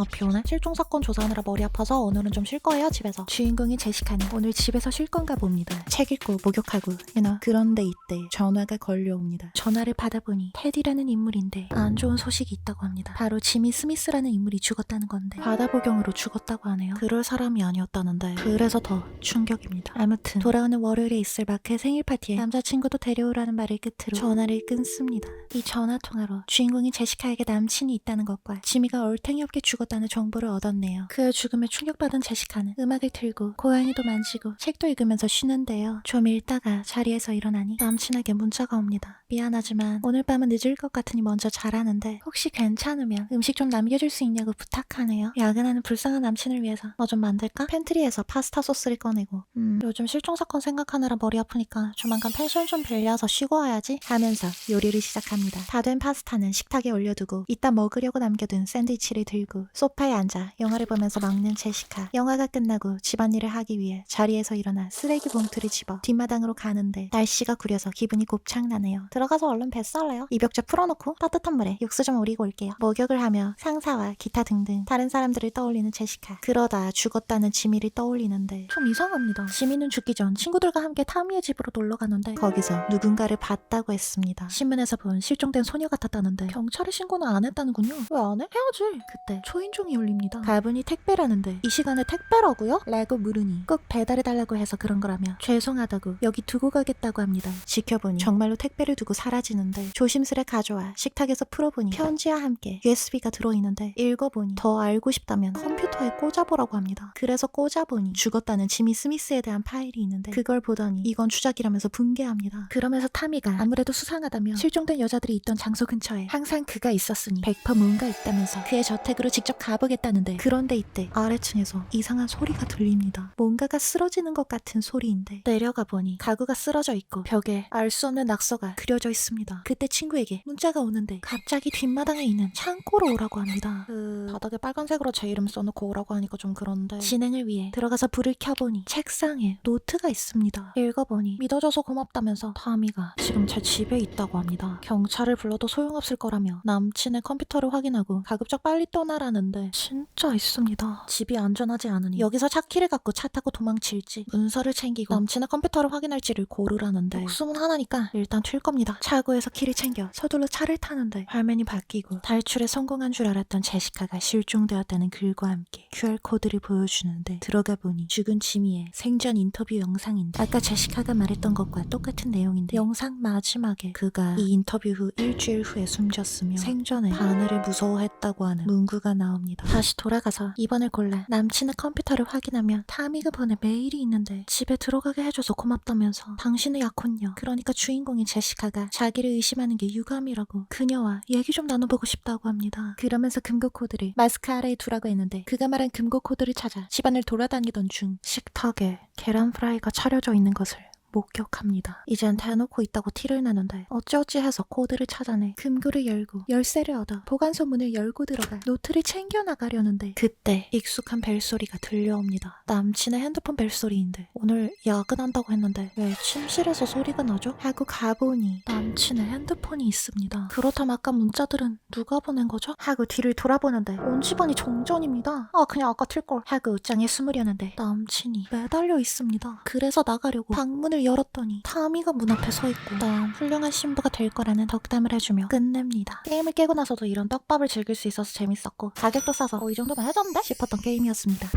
아 피곤해? 실종 사건 조사하느라 머리 아파서 오늘은 좀 쉴 거예요 집에서. 주인공인 제시카는 오늘 집에서 쉴 건가 봅니다. 책 읽고 목욕하고 you know. 그런데 이때 전화가 걸려옵니다. 전화를 받아보니 테디라는 인물인데 안 좋은 소식이 있다고 합니다. 바로 지미 스미스라는 인물이 죽었다는 건데 바다복용으로 죽었다고 하네요. 그럴 사람이 아니었다는데 그래서 더 충격입니다. 아무튼 돌아오는 월요일에 있을 마크의 생일 파티에 남자친구도 데려오라는 말을 끝으로 전화를 끊습니다. 이 전화 통화로 주인공인 제시카에게 남친이 있다는 것과 지미가 얼탱이 없게 죽었 다는 정보를 얻었네요. 그의 죽음에 충격받은 제시카는 음악을 틀고 고양이도 만지고 책도 읽으면서 쉬는데요. 좀 읽다가 자리에서 일어나니 남친에게 문자가 옵니다. 미안하지만 오늘 밤은 늦을 것 같으니 먼저 자라는데 혹시 괜찮으면 음식 좀 남겨줄 수 있냐고 부탁하네요. 야근하는 불쌍한 남친을 위해서 뭐 좀 만들까? 팬트리에서 파스타 소스를 꺼내고 음, 요즘 실종 사건 생각하느라 머리 아프니까 조만간 펜션 좀 빌려서 쉬고 와야지 하면서 요리를 시작합니다. 다 된 파스타는 식탁에 올려두고 이따 먹으려고 남겨둔 샌드위치를 들고 소파에 앉아 영화를 보면서 먹는 제시카. 영화가 끝나고 집안일을 하기 위해 자리에서 일어나 쓰레기 봉투를 집어 뒷마당으로 가는데 날씨가 구려서 기분이 곱창나네요. 들어가서 얼른 뱃살래요. 입욕제 풀어놓고 따뜻한 물에 육수 좀 우리고 올게요. 목욕을 하며 상사와 기타 등등 다른 사람들을 떠올리는 제시카. 그러다 죽었다는 지미를 떠올리는데 좀 이상합니다. 지미는 죽기 전 친구들과 함께 타미의 집으로 놀러 가는데 거기서 누군가를 봤다고 했습니다. 신문에서 본 실종된 소녀 같았다는데 경찰에 신고는 안 했다는군요. 왜 안 해? 해야지. 그때 초 인종이 울립니다. 가분이 택배라는데 이 시간에 택배라고요? 라고 물으니 꼭 배달해달라고 해서 그런 거라며 죄송하다고 여기 두고 가겠다고 합니다. 지켜보니 정말로 택배를 두고 사라지는데 조심스레 가져와 식탁에서 풀어보니 편지와 함께 USB가 들어있는데 읽어보니 더 알고 싶다면 컴퓨터에 꽂아보라고 합니다. 그래서 꽂아보니 죽었다는 지미 스미스에 대한 파일이 있는데 그걸 보더니 이건 추적이라면서 붕괴합니다. 그러면서 타미가 아무래도 수상하다며 실종된 여자들이 있던 장소 근처에 항상 그가 있었으니 100% 뭔가 있다면서 그의 저택으로 직접 가보겠다는데 그런데 이때 아래층에서 이상한 소리가 들립니다. 뭔가가 쓰러지는 것 같은 소리인데 내려가 보니 가구가 쓰러져 있고 벽에 알 수 없는 낙서가 그려져 있습니다. 그때 친구에게 문자가 오는데 갑자기 뒷마당에 있는 창고로 오라고 합니다. 그 바닥에 빨간색으로 제 이름 써놓고 오라고 하니까 좀 그런데 진행을 위해 들어가서 불을 켜보니 책상에 노트가 있습니다. 읽어보니 믿어줘서 고맙다면서 타미가 지금 제 집에 있다고 합니다. 경찰을 불러도 소용없을 거라며 남친의 컴퓨터를 확인하고 가급적 빨리 떠나라는 데 진짜 있습니다. 집이 안전하지 않으니 여기서 차키를 갖고 차 타고 도망칠지 문서를 챙기고 남친의 컴퓨터를 확인할지를 고르라는데 목숨은 하나니까 일단 튈 겁니다. 차고에서 키를 챙겨 서둘러 차를 타는데 화면이 바뀌고 탈출에 성공한 줄 알았던 제시카가 실종되었다는 글과 함께 QR코드를 보여주는데 들어가 보니 죽은 지미의 생전 인터뷰 영상인데 아까 제시카가 말했던 것과 똑같은 내용인데 영상 마지막에 그가 이 인터뷰 후 일주일 후에 숨졌으며 생전에 바늘을 무서워했다고 하는 문구가 나 옵니다. 다시 돌아가서 2번을 골라 남친의 컴퓨터를 확인하면 타미가 보낸 메일이 있는데 집에 들어가게 해줘서 고맙다면서 당신의 약혼녀 그러니까 주인공인 제시카가 자기를 의심하는 게 유감이라고 그녀와 얘기 좀 나눠보고 싶다고 합니다. 그러면서 금고 코드를 마스크 아래에 두라고 했는데 그가 말한 금고 코드를 찾아 집안을 돌아다니던 중 식탁에 계란 프라이가 차려져 있는 것을 목격합니다. 이젠 대놓고 있다고 티를 내는데 어찌어찌 해서 코드를 찾아내 금고를 열고 열쇠를 얻어 보관소 문을 열고 들어가 노트를 챙겨 나가려는데 그때 익숙한 벨소리가 들려옵니다. 남친의 핸드폰 벨소리인데 오늘 야근한다고 했는데 왜 침실에서 소리가 나죠? 하고 가보니 남친의 핸드폰이 있습니다. 그렇다면 아까 문자들은 누가 보낸 거죠? 하고 뒤를 돌아보는데 온 집안이 정전입니다. 아 그냥 아까 튈걸 하고 옷장에 숨으려는데 남친이 매달려 있습니다. 그래서 나가려고 방 문을 열었더니 타미가 문 앞에 서 있고 난 훌륭한 신부가 될 거라는 덕담을 해주며 끝냅니다. 게임을 깨고 나서도 이런 떡밥을 즐길 수 있어서 재밌었고 가격도 싸서 어, 이 정도면 해줬는데 싶었던 게임이었습니다.